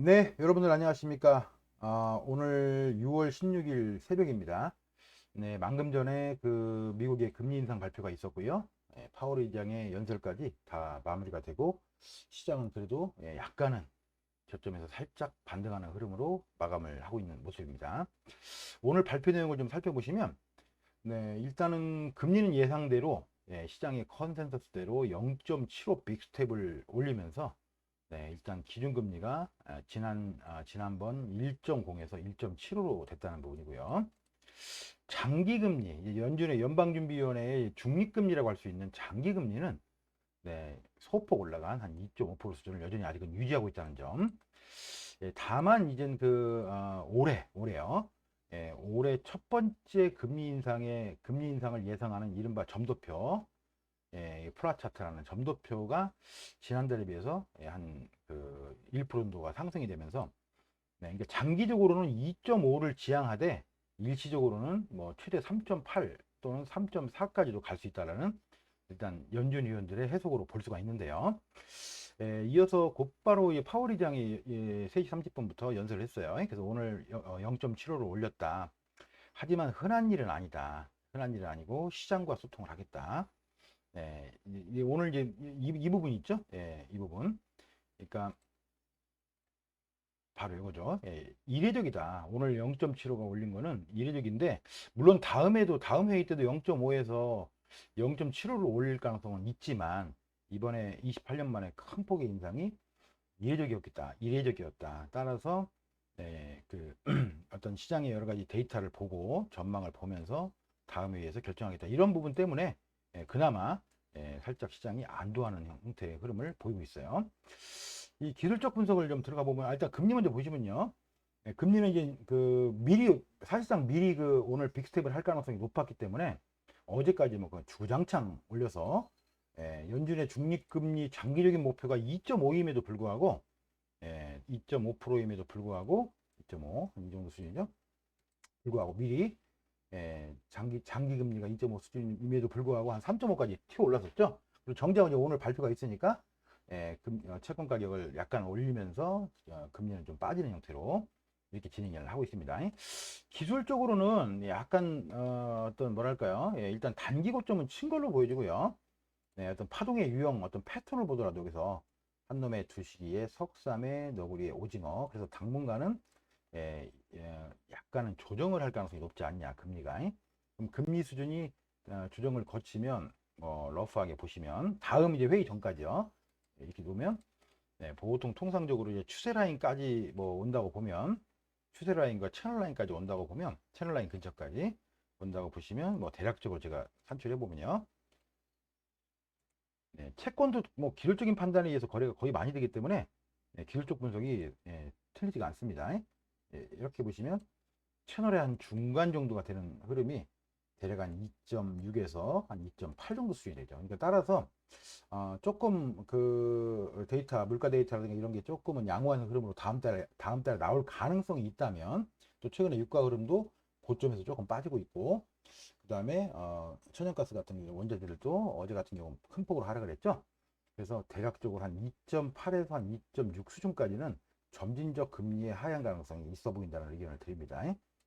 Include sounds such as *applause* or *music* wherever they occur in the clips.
네, 여러분들 안녕하십니까? 아, 오늘 6월 16일 새벽입니다. 네, 방금 전에 그 미국의 금리 인상 발표가 있었고요. 예, 파월 의장의 연설까지 다 마무리가 되고 시장은 그래도 예, 약간은 저점에서 살짝 반등하는 흐름으로 마감을 하고 있는 모습입니다. 오늘 발표 내용을 좀 살펴보시면 네, 일단은 금리는 예상대로 예, 시장의 컨센서스대로 0.75 빅스텝을 올리면서 네, 일단 기준금리가 아, 지난 아, 지난번 1.0에서 1.75로 됐다는 부분이고요. 장기금리, 연준의 연방준비위원회의 중립금리라고 할 수 있는 장기금리는 네, 소폭 올라간 한 2.5% 수준을 여전히 아직은 유지하고 있다는 점. 예, 다만 이젠 그 어, 올해 올해요. 예, 올해 첫 번째 금리 인상의 금리 인상을 예상하는 이른바 점도표 예, 이 플라 차트라는 점도표가 지난달에 비해서 예, 한그 1% 정도가 상승이 되면서 네, 그러니까 장기적으로는 2.5를 지향하되 일시적으로는 뭐 최대 3.8 또는 3.4까지도 갈 수 있다라는 일단 연준 위원들의 해석으로 볼 수가 있는데요. 예, 이어서 곧바로 이 파월 의장이 예, 3시 30분부터 연설을 했어요. 그래서 오늘 0.75를 올렸다. 하지만 흔한 일은 아니다. 흔한 일은 아니고 시장과 소통을 하겠다. 예, 이- 이 오늘 이제 이, 이 부분 있죠? 예, 이 부분. 그러니까 바로 이거죠. 예, 이례적이다. 오늘 0.75가 올린 거는 이례적인데 물론 다음에도 다음 회의 때도 0.5에서 0.75를 올릴 가능성은 있지만 이번에 28년 만에 큰 폭의 인상이 이례적이었겠다. 이례적이었다. 따라서 예, 그 *clears throat* 어떤 시장의 여러 가지 데이터를 보고 전망을 보면서 다음 회의에서 결정하겠다. 이런 부분 때문에 예, 그나마 예, 살짝 시장이 안도하는 형태의 흐름을 보이고 있어요. 이 기술적 분석을 좀 들어가 보면 아, 일단 금리 먼저 보시면요. 예, 금리는 이제 그 미리 사실상 미리 그 오늘 빅스텝을 할 가능성이 높았기 때문에 어제까지 뭐그 주장창 올려서 예, 연준의 중립금리 장기적인 목표가 2.5임에도 불구하고 예, 2.5%임에도 불구하고 2.5 이 정도 수준이죠. 불구하고 미리 예, 장기 장기 금리가 2.5 수준임에도 불구하고 한 3.5까지 튀어 올랐었죠. 그리고 정작 이제 오늘 발표가 있으니까 예, 금, 어, 채권 가격을 약간 올리면서 어, 금리는 좀 빠지는 형태로 이렇게 진행을 하고 있습니다. 기술적으로는 약간 어, 떤 뭐랄까요? 예, 일단 단기 고점은 친 걸로 보여지고요. 네, 어떤 파동의 유형, 어떤 패턴을 보더라도 여기서 한 놈의 두시기에 석삼의 너구리의 오징어. 그래서 당분간은 예, 예, 약간은 조정을 할 가능성이 높지 않냐 금리가. 그럼 금리 수준이 어, 조정을 거치면 뭐 러프하게 보시면 다음 이제 회의 전까지요. 예, 이렇게 놓으면 네, 보통 통상적으로 이제 추세 라인까지 뭐 온다고 보면 추세 라인과 채널 라인까지 온다고 보면 채널 라인 근처까지 온다고 보시면 뭐 대략적으로 제가 산출해 보면요. 네, 채권도 뭐 기술적인 판단에 의해서 거래가 거의 많이 되기 때문에 네, 기술적 분석이 예, 틀리지가 않습니다. 예, 이렇게 보시면 채널의 한 중간 정도가 되는 흐름이 대략 한 2.6에서 한 2.8 정도 수준이 되죠. 그러니까 따라서 어, 조금 그 데이터, 물가 데이터라든가 이런 게 조금은 양호한 흐름으로 다음 달에 다음 달에 나올 가능성이 있다면 또 최근에 유가 흐름도 고점에서 조금 빠지고 있고 그 다음에 어, 천연가스 같은 원자재들도 어제 같은 경우 큰 폭으로 하락을 했죠. 그래서 대략적으로 한 2.8에서 한 2.6 수준까지는 점진적 금리의 하향 가능성이 있어 보인다는 의견을 드립니다.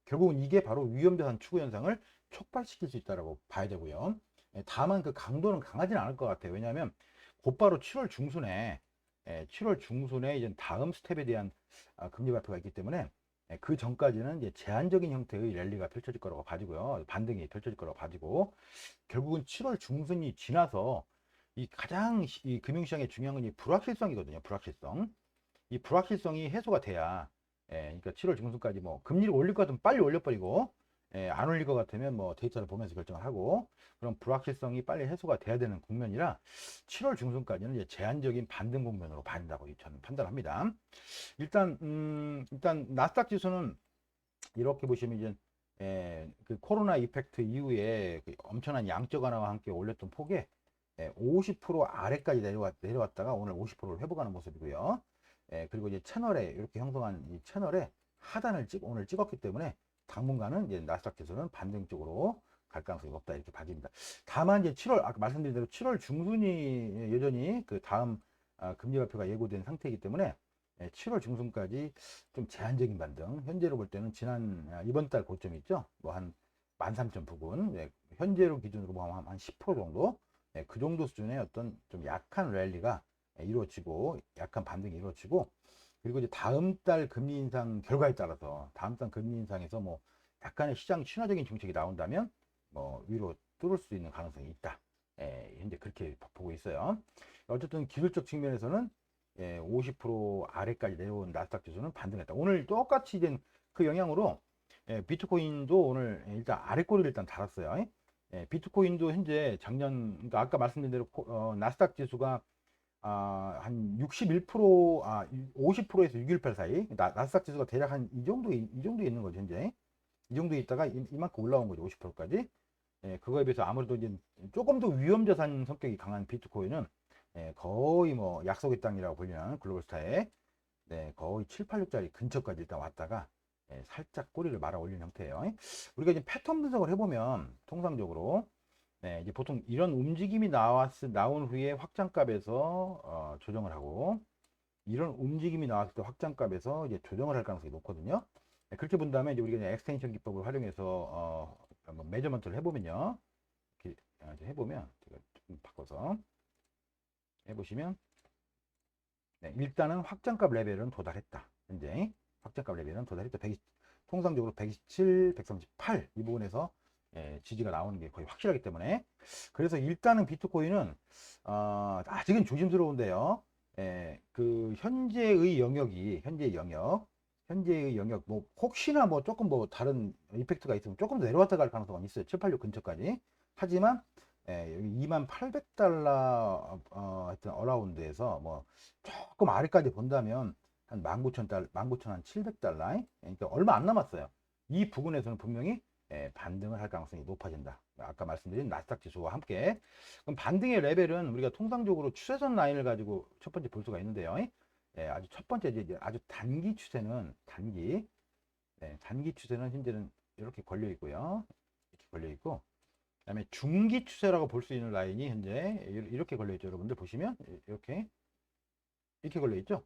결국은 이게 바로 위험자산 추구 현상을 촉발시킬 수 있다고 봐야 되고요. 예, 다만 그 강도는 강하지는 않을 것 같아요. 왜냐하면 곧바로 7월 중순에 예, 7월 중순에 이제 다음 스텝에 대한 아, 금리 발표가 있기 때문에 예, 그 전까지는 이제 제한적인 형태의 랠리가 펼쳐질 거라고 봐지고요. 반등이 펼쳐질 거라고 봐지고 결국은 7월 중순이 지나서 이 가장 시- 이 금융시장의 중요한 건 이 불확실성이거든요. 불확실성. 이 불확실성이 해소가 돼야 예, 그러니까 7월 중순까지 뭐 금리를 올릴 것 같으면 빨리 올려버리고 예, 안 올릴 것 같으면 뭐 데이터를 보면서 결정을 하고 그럼 불확실성이 빨리 해소가 돼야 되는 국면이라 7월 중순까지는 이제 제한적인 반등 국면으로 봐진다고 저는 판단합니다. 일단 음, 일단 나스닥 지수는 이렇게 보시면 이제 예, 그 코로나 이펙트 이후에 그 엄청난 양적 완화와 함께 올렸던 폭에 예, 50% 아래까지 내려왔, 내려왔 다가 오늘 50%를 회복하는 모습이고요. 예, 그리고 이제 채널에 이렇게 형성한 이 채널에 하단을 찍 오늘 찍었기 때문에 당분간은 이제 나스닥 지수는 반등 쪽으로 갈 가능성이 높다 이렇게 봐집니다. 다만 이제 7월 아까 말씀드린 대로 7월 중순이 여전히 그 다음 아, 금리 발표가 예고된 상태이기 때문에 예, 7월 중순까지 좀 제한적인 반등. 현재로 볼 때는 지난 아, 이번 달 고점이 있죠. 뭐 한 13,000 부근. 예, 현재로 기준으로 보면 한 10% 정도. 예, 그 정도 수준의 어떤 좀 약한 랠리가 예, 이루어지고 약한 반등이 이루어지고 그리고 이제 다음 달 금리 인상 결과에 따라서 다음 달 금리 인상에서 뭐 약간의 시장 친화적인 정책이 나온다면 뭐 위로 뚫을 수 있는 가능성이 있다. 예, 현재 그렇게 보고 있어요. 어쨌든 기술적 측면에서는 예, 50% 아래까지 내려온 나스닥 지수는 반등했다. 오늘 똑같이 된 그 영향으로 예, 비트코인도 오늘 일단 아래 꼬리를 일단 달았어요. 예, 비트코인도 현재 작년 그러니까 아까 말씀드린 대로 코- 어, 나스닥 지수가 아, 한 61%, 아, 50%에서 618 사이. 나, 나스닥 지수가 대략 한 이 정도, 이 정도 있는 거죠, 현재. 이 정도 있다가 이, 이만큼 올라온 거죠, 50%까지. 예, 그거에 비해서 아무래도 이제 조금 더 위험 자산 성격이 강한 비트코인은 예, 거의 뭐 약속의 땅이라고 불리는 글로벌스타에 네, 거의 7, 86짜리 근처까지 일단 왔다가 예, 살짝 꼬리를 말아 올린 형태예요. 우리가 이제 패턴 분석을 해보면 통상적으로 네, 이제 보통 이런 움직임이 나왔 나온 후에 확장값에서 어, 조정을 하고 이런 움직임이 나왔을 때 확장값에서 이제 조정을 할 가능성이 높거든요. 네, 그렇게 본다면 이제 우리가 이제 엑스텐션 기법을 활용해서 어, 한번 매저먼트를 해보면요. 이렇게 아, 해보면 제가 좀 바꿔서 해보시면 네, 일단은 확장값 레벨은 도달했다. 현재 확장값 레벨은 도달했다. 120, 통상적으로 127, 138 이 부분에서 예, 지지가 나오는 게 거의 확실하기 때문에 그래서 일단은 비트코인은 어, 아직은 조심스러운데요. 예, 그 현재의 영역이 현재의 영역 현재의 영역 뭐 혹시나 뭐 조금 뭐 다른 이펙트가 있으면 조금 더 내려왔다 갈 가능성은 있어요. 786 근처까지. 하지만 예, 여기 2800달러 어, 하여튼 어라운드에서 뭐 조금 아래까지 본다면 한 19,000달러, 19,700달러. 그러니까 얼마 안 남았어요. 이 부분에서는 분명히 예, 반등을 할 가능성이 높아진다. 아까 말씀드린 나스닥 지수와 함께. 그럼 반등의 레벨은 우리가 통상적으로 추세선 라인을 가지고 첫 번째 볼 수가 있는데요. 예, 아주 첫 번째 이제 아주 단기 추세는 단기, 네, 단기 추세는 현재는 이렇게 걸려 있고요. 이렇게 걸려 있고, 그다음에 중기 추세라고 볼 수 있는 라인이 현재 이렇게 걸려 있죠. 여러분들 보시면 이렇게 이렇게 걸려 있죠.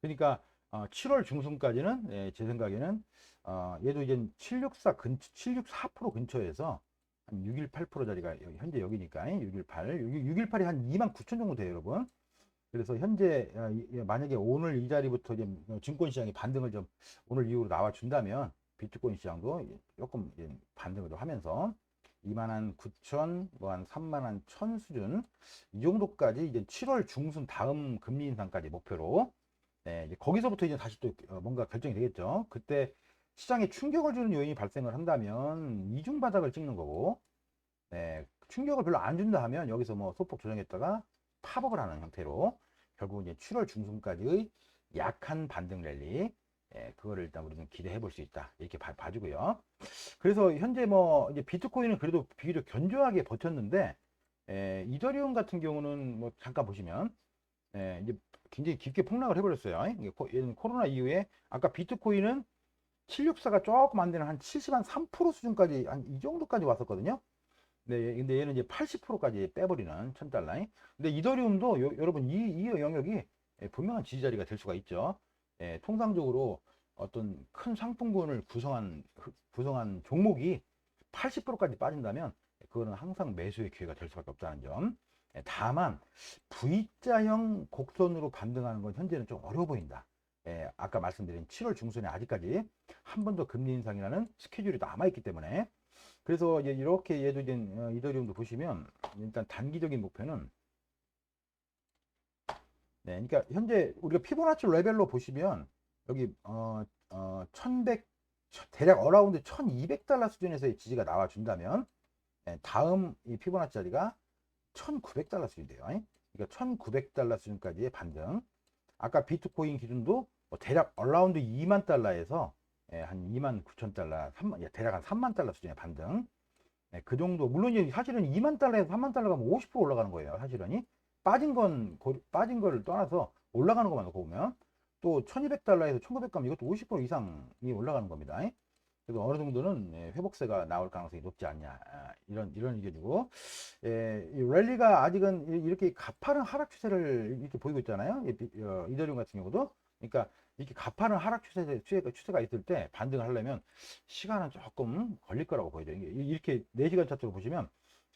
그러니까 어, 7월 중순까지는 예, 제 생각에는 어, 얘도 이제 764 근처, 764% 근처에서 한 618%짜리가 현재 여기니까 618, 618이 한 2만 9천 정도 돼요, 여러분. 그래서 현재 어, 이- 이- 만약에 오늘 이 자리부터 이제 증권 시장이 반등을 좀 오늘 이후로 나와 준다면 비트코인 시장도 조금 이제 반등을 좀 하면서 2만 한 9천, 뭐한 3만 한 1천 수준 이 정도까지 이제 7월 중순 다음 금리 인상까지 목표로 네, 이제 거기서부터 이제 다시 또 어, 뭔가 결정이 되겠죠. 그때 시장에 충격을 주는 요인이 발생을 한다면 이중 바닥을 찍는 거고, 네, 충격을 별로 안 준다 하면 여기서 뭐 소폭 조정했다가 팝업을 하는 형태로 결국 이제 7월 중순까지의 약한 반등 랠리, 예, 그거를 일단 우리는 기대해 볼 수 있다. 이렇게 봐, 봐주고요. 그래서 현재 뭐 이제 비트코인은 그래도 비교적 견조하게 버텼는데, 예, 이더리움 같은 경우는 뭐 잠깐 보시면, 예, 이제 굉장히 깊게 폭락을 해버렸어요. 코로나 이후에 아까 비트코인은 764가 조금 안 되는 한 70, 한 3% 수준까지 한 이 정도까지 왔었거든요. 네, 얘- 근데 얘는 이제 80%까지 빼버리는 천 달러. 근데 이더리움도 요- 여러분 이, 이 영역이 예, 분명한 지지자리가 될 수가 있죠. 예, 통상적으로 어떤 큰 상품군을 구성한 그- 구성한 종목이 80%까지 빠진다면 그거는 항상 매수의 기회가 될 수밖에 없다는 점. 예, 다만 V자형 곡선으로 반등하는 건 현재는 좀 어려워 보인다. 예, 아까 말씀드린 7월 중순에 아직까지 한 번 더 금리 인상이라는 스케줄이 남아있기 때문에 그래서 이렇게 이제 어, 이더리움도 보시면 일단 단기적인 목표는 네, 그러니까 현재 우리가 피보나치 레벨로 보시면 여기 어, 어 1100 대략 어라운드 1200달러 수준에서의 지지가 나와 준다면 예, 다음 이 피보나치 자리가 1900달러 수준이 돼요. 그러니까 1900달러 수준까지의 반등. 아까 비트코인 기준도 뭐 대략 어라운드 2만 달러에서 예, 한 2만 9천 달러, 3만, 예, 대략 한 3만 달러 수준의 반등. 예, 그 정도, 물론 이제 사실은 2만 달러에서 3만 달러가 뭐 50% 올라가는 거예요. 사실은. 빠진 건, 고- 빠진 거를 떠나서 올라가는 것만 놓고 보면 또 1200달러에서 1900 가면 이것도 50% 이상이 올라가는 겁니다. 그래서 어느 정도는 예, 회복세가 나올 가능성이 높지 않냐. 아, 이런, 이런 의견이고. 예, 이 랠리가 아직은 이- 이렇게 가파른 하락 추세를 이렇게 보이고 있잖아요. 어, 이더리움 같은 경우도 그러니까 이렇게 가파른 하락 추세, 추세가, 추세가 있을 때 반등을 하려면 시간은 조금 걸릴 거라고 보여요. 이렇게 4시간 차트로 보시면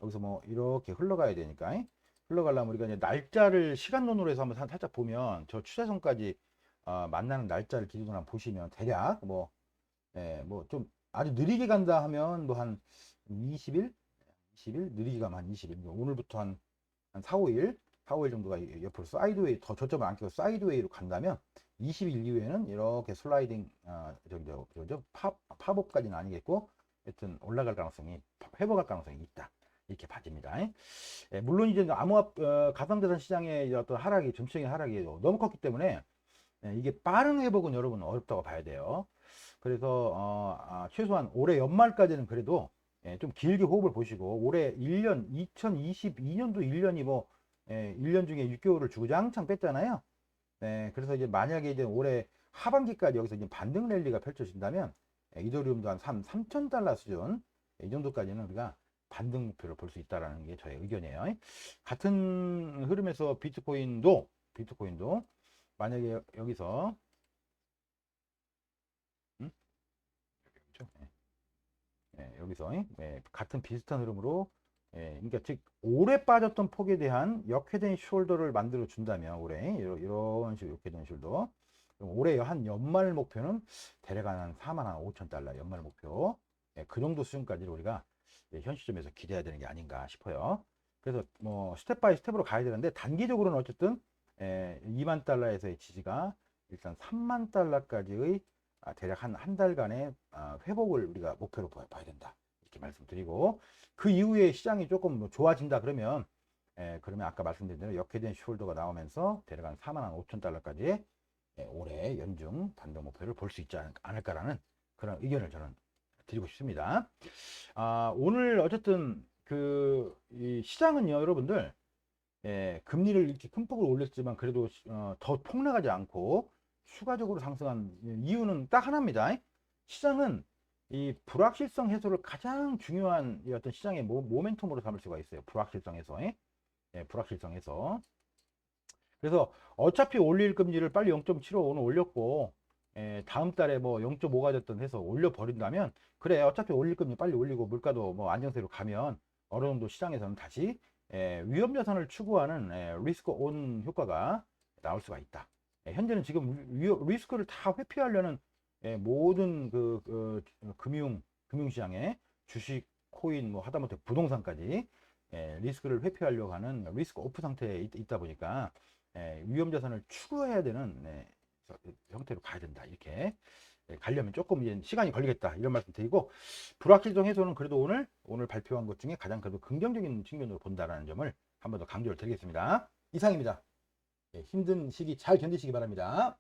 여기서 뭐 이렇게 흘러가야 되니까 이? 흘러가려면 우리가 이제 날짜를 시간론으로 해서 한번 사- 살짝 보면 저 추세선까지 어, 만나는 날짜를 기준으로 한번 보시면 대략 뭐, 예, 뭐 좀 아주 느리게 간다 하면 뭐 한 20일? 20일? 느리게 가면 한 20일. 오늘부터 한, 한 4, 5일? 4, 5일 정도가 옆으로 사이드웨이, 더 저점을 안 끼고 사이드웨이로 간다면 20일 이후에는 이렇게 슬라이딩, 어, 저기, 저, 저, 저, 팝, 팝업까지는 아니겠고, 하여튼 올라갈 가능성이, 회복할 가능성이 있다. 이렇게 봐집니다. 예, 물론 이제 암호화, 어, 가상자산 시장의 어떤 하락이, 전체적인 하락이 너무 컸기 때문에, 예, 이게 빠른 회복은 여러분 어렵다고 봐야 돼요. 그래서, 어, 아, 최소한 올해 연말까지는 그래도, 예, 좀 길게 호흡을 보시고, 올해 1년, 2022년도 1년이 뭐, 예, 1년 중에 6개월을 주구장창 뺐잖아요. 네, 그래서 이제 만약에 이제 올해 하반기까지 여기서 이제 반등 랠리가 펼쳐진다면 예, 이더리움도 한 3, 3천 달러 수준 예, 이 정도까지는 우리가 반등 목표를 볼 수 있다라는 게 저의 의견이에요. 같은 흐름에서 비트코인도 비트코인도 만약에 여기서 음? 예, 여기서 예, 같은 비슷한 흐름으로 예, 그러니까 즉 올해 빠졌던 폭에 대한 역회된 숄더를 만들어 준다면 올해 이런, 이런 식으로 역회된 숄더 올해 한 연말 목표는 대략 한 4만 한 5천 달러 연말 목표 예, 그 정도 수준까지 우리가 예, 현 시점에서 기대해야 되는 게 아닌가 싶어요. 그래서 뭐 스텝 바이 스텝으로 가야 되는데 단기적으로는 어쨌든 예, 2만 달러에서의 지지가 일단 3만 달러까지의 아, 대략 한 한 달간의 아, 회복을 우리가 목표로 봐야 된다. 이렇게 말씀드리고 그 이후에 시장이 조금 뭐 좋아진다 그러면 예, 그러면 아까 말씀드린 대로 역회된 숄더가 나오면서 대략 한 4만 한 5천 달러까지 예, 올해 연중 단독 목표를 볼 수 있지 않- 않을까라는 그런 의견을 저는 드리고 싶습니다. 아, 오늘 어쨌든 그이 시장은요, 여러분들 예, 금리를 이렇게 큰 폭으로 올렸지만 그래도 어, 더 폭락하지 않고 추가적으로 상승한 이유는 딱 하나입니다. 시장은 이 불확실성 해소를 가장 중요한 이 어떤 시장의 모, 모멘텀으로 삼을 수가 있어요. 불확실성 해소. 예, 불확실성 해소. 그래서 어차피 올릴 금리를 빨리 0.75 오늘 올렸고 예, 다음 달에 뭐 0.5가 됐든 해서 올려버린다면 그래 어차피 올릴 금리 빨리 올리고 물가도 뭐 안정세로 가면 어느 정도 시장에서는 다시 예, 위험 자산을 추구하는 예, 리스크 온 효과가 나올 수가 있다. 예, 현재는 지금 위, 리스크를 다 회피하려는 예, 모든 그, 그 금융 금융시장에 주식, 코인, 뭐 하다못해 부동산까지 예, 리스크를 회피하려고 하는 리스크 오프 상태에 있, 다 보니까 예, 위험 자산을 추구해야 되는 예, 형태로 가야 된다 이렇게 예, 가려면 조금 이제 시간이 걸리겠다 이런 말씀 드리고 불확실성 해소는 그래도 오늘 오늘 발표한 것 중에 가장 그래도 긍정적인 측면으로 본다라는 점을 한 번 더 강조를 드리겠습니다. 이상입니다. 예, 힘든 시기 잘 견디시기 바랍니다.